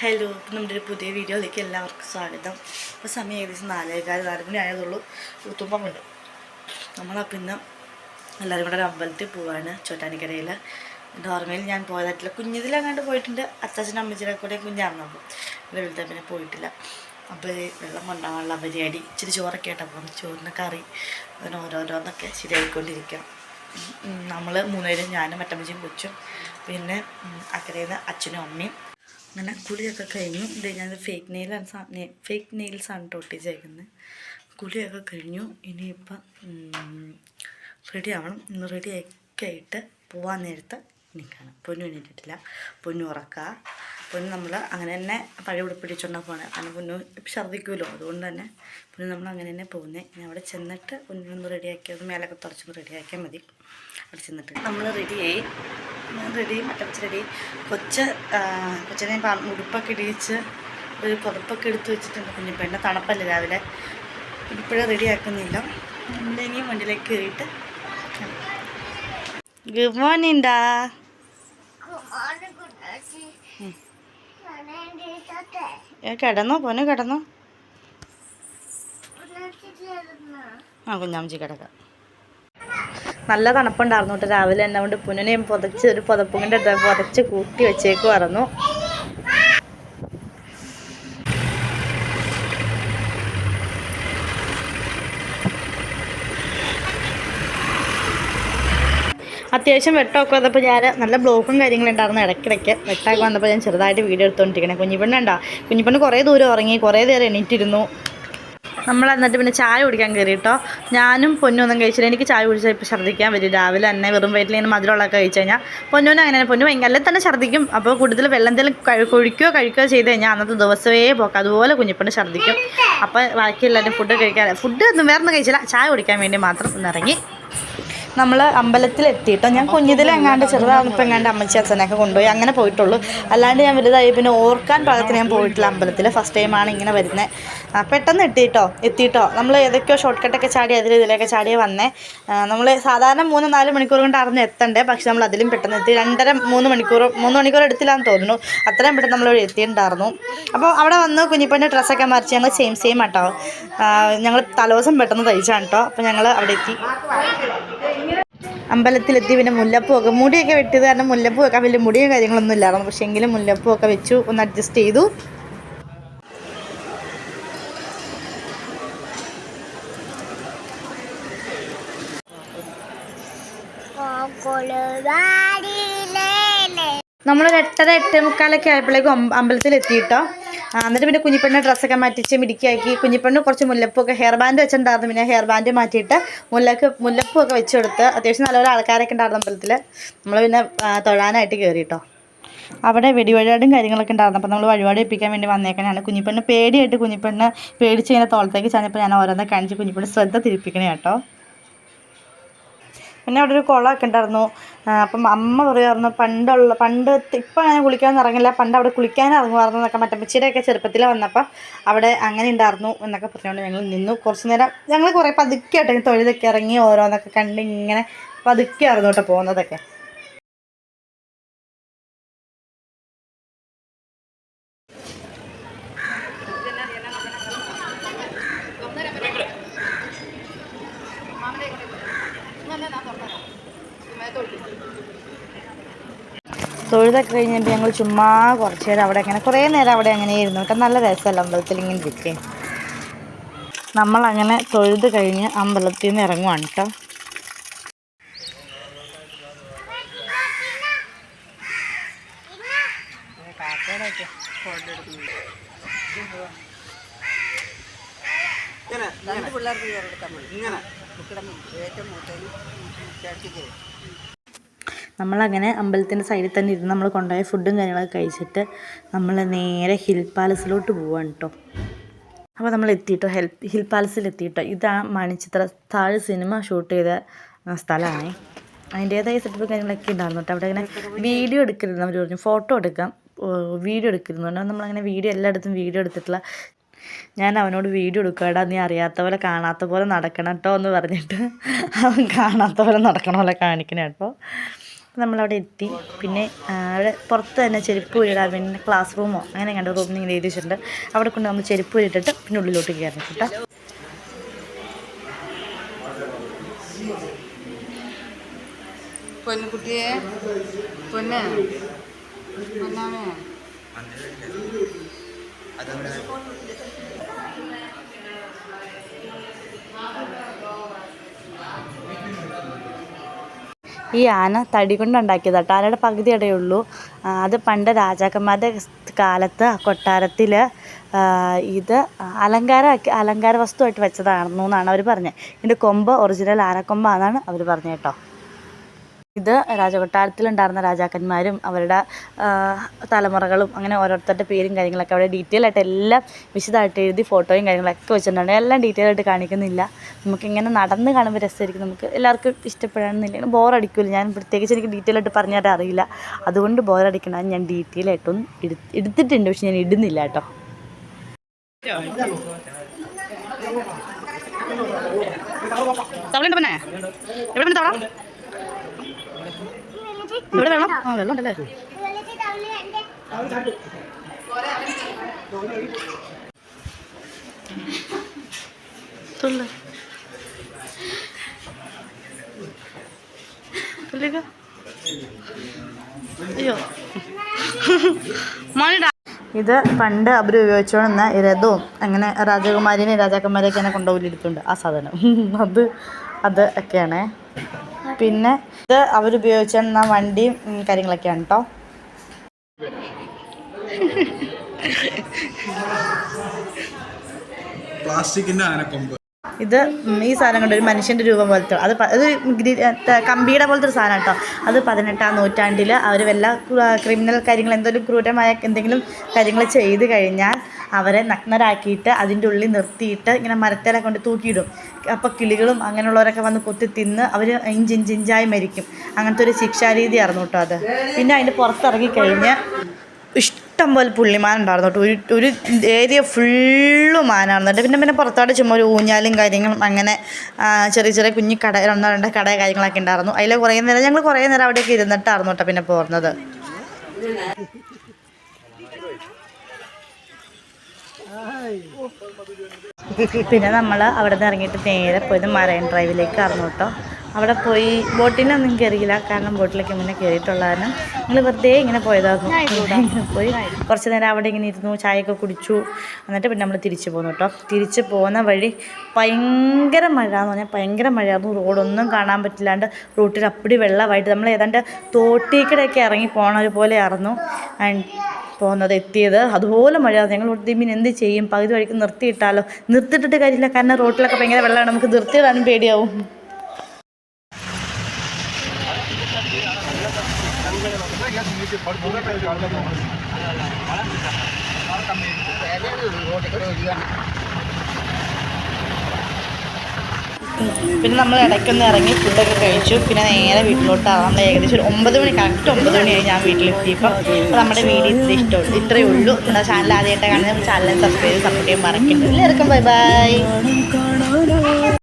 Hello നമ്മുടെ ഒരു പുതിയ വീഡിയോയിലേക്ക് എല്ലാവർക്കും സ്വാഗതം. ഇപ്പോൾ സമയം ഏകദേശം നാലേകാൽ നാല് മണി ആയതുള്ളൂ ഊത്തുമ്പം കൊണ്ട് നമ്മളപ്പം ഇന്ന് എല്ലാവരും കൂടെ ഒരു അമ്പലത്തിൽ പോവാണ് ചോറ്റാനിക്കരയിൽ നോർമലി ഞാൻ പോയതായിട്ടില്ല. കുഞ്ഞിതിലങ്ങാണ്ട് പോയിട്ടുണ്ട്. അച്ചാച്ചന്റെ അമ്മച്ചിനെ കൂടെ കുഞ്ഞാർന്നപ്പോൾ വലുത് പിന്നെ പോയിട്ടില്ല. അപ്പോൾ വെള്ളം കൊണ്ടാകാനുള്ള പരിപാടി ഇച്ചിരി ചോറൊക്കെ ആയിട്ട് അപ്പം ചോറിന് കറി അങ്ങനെ ഓരോരോന്നൊക്കെ ശരിയായിക്കൊണ്ടിരിക്കാം. നമ്മൾ മൂന്നുപേരും ഞാനും മറ്റമ്മച്ചിയും കൊച്ചും. പിന്നെ അക്കരയിൽ നിന്ന് അച്ഛനും അമ്മയും. അങ്ങനെ കുളിയൊക്കെ കഴിഞ്ഞു. ഇത് ഞാൻ ഫേക്ക് നെയിലാണ് ഫേക്ക് നെയിൽസാണ് കേട്ടോ ഒട്ടിച്ചേക്കുന്നത് കുളിയൊക്കെ കഴിഞ്ഞു. ഇനിയിപ്പം റെഡി ആവണം. ഇന്ന് റെഡി ഒക്കെ ആയിട്ട് പോവാൻ നേരത്ത് നിൽക്കണം പൊന്നു എണീറ്റിട്ടില്ല. പൊന്നു ഉറക്കുക പൊന്നു നമ്മൾ അങ്ങനെ തന്നെ പഴയ ഉടുപ്പിടിച്ചോണ്ടാണ് പോകണേ കാരണം പൊന്നു ഛർദ്ദിക്കുമല്ലോ അതുകൊണ്ട് തന്നെ പൊന്നു നമ്മൾ അങ്ങനെ തന്നെ പോകുന്നത് ഇനി അവിടെ ചെന്നിട്ട് പൊന്നിനൊന്ന് റെഡിയാക്കിയത് മേലൊക്കെ തുറച്ചൊന്ന് റെഡിയാക്കിയാൽ മതി. അവിടെ ചെന്നിട്ട്. നമ്മൾ റെഡിയായി ഞാൻ റെഡി മറ്റേ റെഡി കൊച്ച കൊച്ചിനെ ഉടുപ്പൊക്കെ ഇടിയിച്ച് ഒരു പുതപ്പൊക്കെ എടുത്ത് വെച്ചിട്ടുണ്ട് കുഞ്ഞിപ്പെണ്ണ തണുപ്പല്ലേ രാവിലെ. ഇപ്പോഴും റെഡിയാക്കുന്നില്ല എന്തെങ്കിലും വണ്ടിയിലേക്ക് കയറിയിട്ട് ഗുഡ് മോർണിംഗ് ഡാ. കിടന്നോ? പോനെ കിടന്നോ? ആ കുഞ്ഞാമ്മച്ചി കിടക്കാം. നല്ല തണുപ്പുണ്ടായിരുന്നു കേട്ടോ. രാവിലെ എന്നെ കൊണ്ട് പുനനെയും പുതച്ച് ഒരു പുതപ്പും കൊണ്ട് പുതച്ച് കൂട്ടി വെച്ചേക്ക് പറഞ്ഞു അത്യാവശ്യം വെട്ടമൊക്കെ വന്നപ്പോൾ ഞാൻ നല്ല ബ്ലോക്കും കാര്യങ്ങളും ഉണ്ടായിരുന്നു ഇടയ്ക്കിടയ്ക്ക്. വെട്ടമൊക്കെ വന്നപ്പോൾ ഞാൻ ചെറുതായിട്ട് വീഡിയോ എടുത്തുകൊണ്ടിരിക്കണേ കുഞ്ഞിപ്പണ്ണ ഉണ്ടാ കുഞ്ഞിപ്പണ്ണ് കുറേ ദൂരം ഉറങ്ങി കുറേ നേരം എണീറ്റിരുന്നു. നമ്മൾ എന്നിട്ട് പിന്നെ ചായ കുടിക്കാൻ കയറി കേട്ടോ. ഞാനും പൊന്നൊന്നും കഴിച്ചില്ല. എനിക്ക് ചായ കുടിച്ചാൽ ഇപ്പോൾ ഛർദ്ദിക്കാൻ വരും. രാവിലെ തന്നെ വെറും വയറ്റിൽ ഇങ്ങനെ മധുരമുള്ളതൊക്കെ കഴിച്ച് കഴിഞ്ഞാൽ പൊന്നൂന് അങ്ങനെ പൊന്നു ഭയങ്കര തന്നെ ഛർദ്ദിക്കും. അപ്പോൾ കൂടുതൽ വെള്ളം എന്തെങ്കിലും കഴി- കുഴിക്കുകയോ കഴിക്കുകയോ ചെയ്ത് കഴിഞ്ഞാൽ അന്നത്തെ ദിവസമേ പോക്കാം. അതുപോലെ കുഞ്ഞിപ്പണ്ട് ഛർദ്ദിക്കും. അപ്പോൾ ബാക്കി എല്ലാവരും ഫുഡ് കഴിക്കാൻ ഫുഡ് ഒന്നും വേറെ ഒന്നും കഴിച്ചില്ല. ചായ കുടിക്കാൻ വേണ്ടി മാത്രം ഒന്ന് ഇറങ്ങി. നമ്മൾ അമ്പലത്തിൽ എത്തിയിട്ടോ ഞാൻ കുഞ്ഞിതിലെങ്ങാണ്ട് എങ്ങാണ്ട് ചെറുതാകുമ്പോൾ എങ്ങാണ്ട് അമ്മച്ചി അച്ഛനൊക്കെ കൊണ്ടുപോയി അങ്ങനെ പോയിട്ടുള്ളൂ. അല്ലാണ്ട് ഞാൻ വലുതായി പിന്നെ ഓർക്കാൻ പാകത്തിന് ഞാൻ പോയിട്ടില്ല അമ്പലത്തിൽ ഫസ്റ്റ് ടൈമാണ് ഇങ്ങനെ വരുന്നത് പെട്ടെന്ന് എത്തിയിട്ടോ എത്തിയിട്ടോ നമ്മൾ ഏതൊക്കെയോ ഷോർട്ട് കട്ടൊക്കെ ചാടി അതിൽ ഇതിലൊക്കെ ചാടിയേ വന്നേ. നമ്മൾ സാധാരണ മൂന്ന് നാല് മണിക്കൂർ കൊണ്ട് അറിഞ്ഞ് എത്തണ്ടേ? പക്ഷെ നമ്മൾ അതിലും പെട്ടെന്ന് എത്തി. രണ്ടര മൂന്ന് മണിക്കൂർ മൂന്ന് മണിക്കൂർ എടുത്തില്ലാന്ന് തോന്നുന്നു. അത്രയും പെട്ടെന്ന് നമ്മൾ എത്തിയിട്ടുണ്ടായിരുന്നു. അപ്പോൾ അവിടെ വന്ന് കുഞ്ഞിപ്പന്റെ ഡ്രസ്സൊക്കെ മറിച്ച് ഞങ്ങൾ സെയിം സെയിം ആട്ടോ. ഞങ്ങൾ തലോസം പെട്ടെന്ന് തയ്ച്ചാണ് കേട്ടോ അപ്പോൾ ഞങ്ങൾ അവിടെ എത്തി. അമ്പലത്തിലെത്തി പിന്നെ മുല്ലപ്പൂ ഒക്കെ മുടിയൊക്കെ വെട്ടിയത് കാരണം മുല്ലപ്പൂ ഒക്കെ വലിയ മുടിയും കാര്യങ്ങളൊന്നും ഇല്ലായിരുന്നു. പക്ഷേ എങ്കിലും മുല്ലപ്പൂ ഒക്കെ വെച്ചു ഒന്ന് അഡ്ജസ്റ്റ് ചെയ്തു. നമ്മളൊരു എട്ടര എട്ടേ മുക്കാലൊക്കെ ആയപ്പോഴേക്കും അമ്പലത്തിൽ ആ, എന്നിട്ട് പിന്നെ കുഞ്ഞിപ്പെണ്ണ് ഡ്രസ്സൊക്കെ മാറ്റിച്ച് മിടിക്കാക്കി കുഞ്ഞിപ്പെണ്ണ് കുറച്ച് മുല്ലപ്പൊക്കെ ഹെയർ ബാൻഡ് വെച്ചിട്ടുണ്ടായിരുന്നു. പിന്നെ ഹെയർ ബാൻഡ് മാറ്റിയിട്ട് മുല്ലക്ക് മുല്ലപ്പൂ ഒക്കെ വെച്ച് കൊടുത്ത് അത്യാവശ്യം നല്ലപോലെ ആൾക്കാരൊക്കെ ഉണ്ടായിരുന്നു അമ്പലത്തിൽ നമ്മൾ പിന്നെ തൊഴാനായിട്ട് കയറി കേട്ടോ അവിടെ വെടിവഴിപാടും കാര്യങ്ങളൊക്കെ ഉണ്ടായിരുന്നു. അപ്പോൾ നമ്മൾ വഴിപാട് എപ്പിക്കാൻ വേണ്ടി വന്നേക്കണതാണ് കുഞ്ഞിപ്പെണ്ണ് പേടിയായിട്ട് കുഞ്ഞിപ്പെണ്ണ് പേടിച്ച് ഇങ്ങനെ തോളത്തേക്ക് ചാഞ്ഞപ്പോൾ ഞാൻ ഓരോന്നൊക്കെ കാണിച്ച് കുഞ്ഞിപ്പെണ്ണ് ശ്രദ്ധ തിരിപ്പിക്കണേ കേട്ടോ. പിന്നെ അവിടെ ഒരു കുളമൊക്കെ ഉണ്ടായിരുന്നു അപ്പം അമ്മ പറയുമായിരുന്നു പണ്ടുള്ള പണ്ട് ഇപ്പം അങ്ങനെ കുളിക്കാൻ ഇറങ്ങില്ല. പണ്ട് അവിടെ കുളിക്കാൻ ഇറങ്ങുമായിരുന്നു എന്നൊക്കെ മറ്റമ്മച്ചിയുടെയൊക്കെ ചെറുപ്പത്തിൽ വന്നപ്പോൾ അവിടെ അങ്ങനെ ഉണ്ടായിരുന്നു എന്നൊക്കെ പറഞ്ഞുകൊണ്ട് ഞങ്ങൾ നിന്നു. കുറച്ച് നേരം ഞങ്ങൾ കുറേ പതുക്കെ ആയിട്ട് തൊഴുതൊക്കെ ഇറങ്ങി ഓരോന്നൊക്കെ കണ്ട് ഇങ്ങനെ പതുക്കെ ആയിരുന്നു കേട്ടോ പോകുന്നതൊക്കെ. തൊഴുതൊക്കെ കഴിഞ്ഞപ്പോൾ ഞങ്ങൾ ചുമ്മാ കുറച്ച് നേരം അവിടെ അങ്ങനെ കുറേ നേരം അവിടെ അങ്ങനെ ഇരുന്നു. കേട്ടോ നല്ല രസമല്ല അമ്പലത്തിൽ ഇങ്ങനെ ഇരിക്കേ? നമ്മളങ്ങനെ തൊഴുത് കഴിഞ്ഞ് അമ്പലത്തിൽ നിന്ന് ഇറങ്ങുവാണ് കേട്ടോ. നമ്മളങ്ങനെ അമ്പലത്തിന്റെ സൈഡിൽ തന്നെ ഇരുന്ന് നമ്മൾ കൊണ്ടുപോയ ഫുഡും കാര്യങ്ങളൊക്കെ കഴിച്ചിട്ട് നമ്മൾ നേരെ ഹിൽ പാലസിലോട്ട് പോവാണ് കേട്ടോ അപ്പോൾ നമ്മൾ എത്തിയിട്ടോ? Hell hill പാലസിൽ എത്തിയിട്ടോ? ഇതാ മണിച്ചിത്ര താഴെ സിനിമ ഷൂട്ട് ചെയ്ത സ്ഥലമാണ്. അതിന്റേതായ സെറ്റപ്പ് കാര്യങ്ങളൊക്കെ ഉണ്ടായിരുന്നു കേട്ടോ അവിടെ ഇങ്ങനെ വീഡിയോ എടുക്കരുത് അവർ പറഞ്ഞു. ഫോട്ടോ എടുക്കാം. വീഡിയോ എടുക്കരുന്നു പറഞ്ഞാൽ നമ്മളങ്ങനെ വീഡിയോ എല്ലായിടത്തും വീഡിയോ എടുത്തിട്ടുള്ള ഞാൻ അവനോട് വീഡിയോ എടുക്കാടാ നീ അറിയാത്ത പോലെ കാണാത്ത പോലെ നടക്കണം കേട്ടോ എന്ന് പറഞ്ഞിട്ട് അവൻ കാണാത്ത പോലെ നടക്കണ പോലെ കാണിക്കണം കേട്ടോ നമ്മളവിടെ എത്തി. പിന്നെ അവിടെ പുറത്ത് തന്നെ ചെരുപ്പ് ഊരിടാൻ പിന്നെ ക്ലാസ് റൂമോ അങ്ങനെ കണ്ട റൂമിൽ ഇങ്ങനെ എഴുതി വെച്ചിട്ടുണ്ട് അവിടെ കൊണ്ട് നമ്മൾ ചെരുപ്പ് ഉരിട്ടിട്ട് പിന്നെ ഉള്ളിലോട്ട് കയറണം കേട്ടോ. പൊന്നുകുട്ടിയെ പൊന്ന് പൊന്നാമേ. ഈ ആന തടി കൊണ്ടുണ്ടാക്കിയത് കേട്ടോ ആനയുടെ പകുതി ഇടയേ ഉള്ളൂ. അത് പണ്ട് രാജാക്കന്മാരുടെ കാലത്ത് കൊട്ടാരത്തിൽ ഇത് അലങ്കാര അലങ്കാര വസ്തുവായിട്ട് വെച്ചതാണെന്നാണ് അവർ പറഞ്ഞത് ഇതിന്റെ കൊമ്പ് ഒറിജിനൽ ആനക്കൊമ്പാണെന്നാണ് അവർ പറഞ്ഞത് കേട്ടോ ഇത് രാജകൊട്ടാരത്തിലുണ്ടായിരുന്ന രാജാക്കന്മാരും അവരുടെ തലമുറകളും അങ്ങനെ ഓരോരുത്തരുടെ പേരും കാര്യങ്ങളൊക്കെ അവിടെ ഡീറ്റെയിൽ ആയിട്ട് എല്ലാം വിശദമായിട്ട് എഴുതി ഫോട്ടോയും കാര്യങ്ങളൊക്കെ വെച്ചിട്ടുണ്ട്. എല്ലാം ഡീറ്റെയിൽ ആയിട്ട് കാണിക്കുന്നില്ല. നമുക്കിങ്ങനെ നടന്ന് കാണുമ്പോൾ രസമായിരിക്കും. നമുക്ക് എല്ലാവർക്കും ഇഷ്ടപ്പെടാമെന്നില്ല ബോറടിക്കില്ല ഞാൻ പ്രത്യേകിച്ച് എനിക്ക് ഡീറ്റെയിൽ ആയിട്ട് പറഞ്ഞു തരാൻ അറിയില്ല. അതുകൊണ്ട് ബോറടിക്കണം ഞാൻ ഡീറ്റെയിൽ ആയിട്ടൊന്നും എടു എടുത്തിട്ടുണ്ട്. പക്ഷെ ഞാൻ ഇടുന്നില്ല കേട്ടോ. തവളുണ്ട് പിന്നെ? എവിടെ പിന്നെ തവള? ഇവിടെ വേണം. ആ വെള്ളം അയ്യോ. ഇത് പണ്ട് അവർ ഉപയോഗിച്ചുകൊണ്ടിരുന്ന രഥവും അങ്ങനെ രാജകുമാരിനെ രാജാക്കന്മാരെയൊക്കെ കൊണ്ടുപോയിട്ടുണ്ട് ആ സാധനം. അത് അത് ഒക്കെയാണേ. പിന്നെ ഇത് അവരുപയോഗിച്ചിരുന്ന വണ്ടിയും കാര്യങ്ങളൊക്കെയാണ് കേട്ടോ പ്ലാസ്റ്റിക്കിന്റെ ആനക്കൊമ്പ്. ഇത് ഈ സാധനം കൊണ്ട് ഒരു മനുഷ്യന്റെ രൂപം പോലത്തെ അത് അത് കമ്പിയുടെ പോലത്തെ ഒരു സാധനം കേട്ടോ അത് പതിനെട്ടാം നൂറ്റാണ്ടിൽ അവർ വല്ല ക്രിമിനൽ കാര്യങ്ങൾ എന്തെങ്കിലും ക്രൂരമായ എന്തെങ്കിലും കാര്യങ്ങൾ ചെയ്ത് കഴിഞ്ഞാൽ അവരെ നഗ്നരാക്കിയിട്ട് അതിന്റെ ഉള്ളിൽ നിർത്തിയിട്ട് ഇങ്ങനെ മരത്തേലെ കൊണ്ട് തൂക്കിയിടും. അപ്പോൾ കിളികളും അങ്ങനെയുള്ളവരൊക്കെ വന്ന് കൊത്തി തിന്ന് അവർ ഇഞ്ചിഞ്ചിഞ്ചായി മരിക്കും. അങ്ങനത്തെ ഒരു ശിക്ഷാരീതിയായിരുന്നു കേട്ടോ അത്. പിന്നെ അതിന്റെ പുറത്തിറങ്ങി കഴിഞ്ഞ് ഇഷ്ടം പോലെ പുള്ളിമാൻ ഉണ്ടായിരുന്നു കേട്ടോ. ഒരു ഒരു ഏരിയ ഫുള്ള് മാനാണെന്നുണ്ട് പിന്നെ പിന്നെ പുറത്തോട്ട് ചുമ്മാ ഒരു ഊഞ്ഞാലും കാര്യങ്ങളും അങ്ങനെ ചെറിയ ചെറിയ കുഞ്ഞു കട രണ്ടോ കട കാര്യങ്ങളൊക്കെ ഉണ്ടായിരുന്നു. അതിൽ കുറേ നേരം ഞങ്ങൾ കുറേ നേരം അവിടെയൊക്കെ ഇരുന്നിട്ടായിരുന്നു കേട്ടോ പിന്നെ പോകുന്നത് പിന്നെ നമ്മൾ അവിടെ നിന്ന് ഇറങ്ങിയിട്ട് നേരെ പോയത് മറൈൻ ഡ്രൈവിലേക്ക് ആയിരുന്നു കേട്ടോ. അവിടെ പോയി ബോട്ടിനൊന്നും കയറിയില്ല കാരണം ബോട്ടിലേക്ക് മുന്നേ കയറിയിട്ടുള്ളതാണ് ഞങ്ങൾ വെറുതെ ഇങ്ങനെ പോയതായിരുന്നു. പോയി. കുറച്ച് നേരം അവിടെ ഇങ്ങനെ ഇരുന്നു ചായയൊക്കെ കുടിച്ചു. എന്നിട്ട് പിന്നെ നമ്മൾ തിരിച്ചു പോന്നു കേട്ടോ. തിരിച്ച് പോകുന്ന വഴി ഭയങ്കര മഴ എന്ന് പറഞ്ഞാൽ ഭയങ്കര മഴയായിരുന്നു. റോഡൊന്നും കാണാൻ പറ്റില്ലാണ്ട് റൂട്ടിൽ അപ്പടി വെള്ളമായിട്ട് നമ്മൾ ഏതാണ്ട് തോട്ടിക്കടയൊക്കെ ഇറങ്ങി പോണ പോലെ ആയിരുന്നു. ആൻഡ് പോകുന്നത് എത്തിയത്. അതുപോലെ മഴ ഞങ്ങൾ പിന്നെ എന്ത് ചെയ്യും? പകുതി വഴിക്ക് നിർത്തിയിട്ടാലോ? നിർത്തിയിട്ടിട്ട് കാര്യമില്ല. കാരണം റോട്ടിലൊക്കെ ഭയങ്കര വെള്ളമാണ്. നമുക്ക് നിർത്തിയിടാനും പേടിയാവും. പിന്നെ നമ്മൾ ഇടയ്ക്കൊന്ന് ഇറങ്ങി ഫുഡൊക്കെ കഴിച്ചു. പിന്നെ നേരെ വീട്ടിലോട്ട് നമ്മൾ ഏകദേശം ഒരു ഒമ്പത് മണി കറക്റ്റ് ഒമ്പത് മണിയായി ഞാൻ വീട്ടിലെത്തിയപ്പോൾ അപ്പോൾ നമ്മുടെ വീഡിയോ ഇത്ര ഇഷ്ടമുള്ളൂ. ഇത്രയേ ഉള്ളൂ. നമ്മുടെ ചാനൽ ആദ്യമായിട്ട് കാണുന്നത്. ചാനൽ സബ്സ്ക്രൈബ് സപ്പോർട്ട് ചെയ്യാൻ മറക്കരുത്. എല്ലാവർക്കും ബൈ ബൈ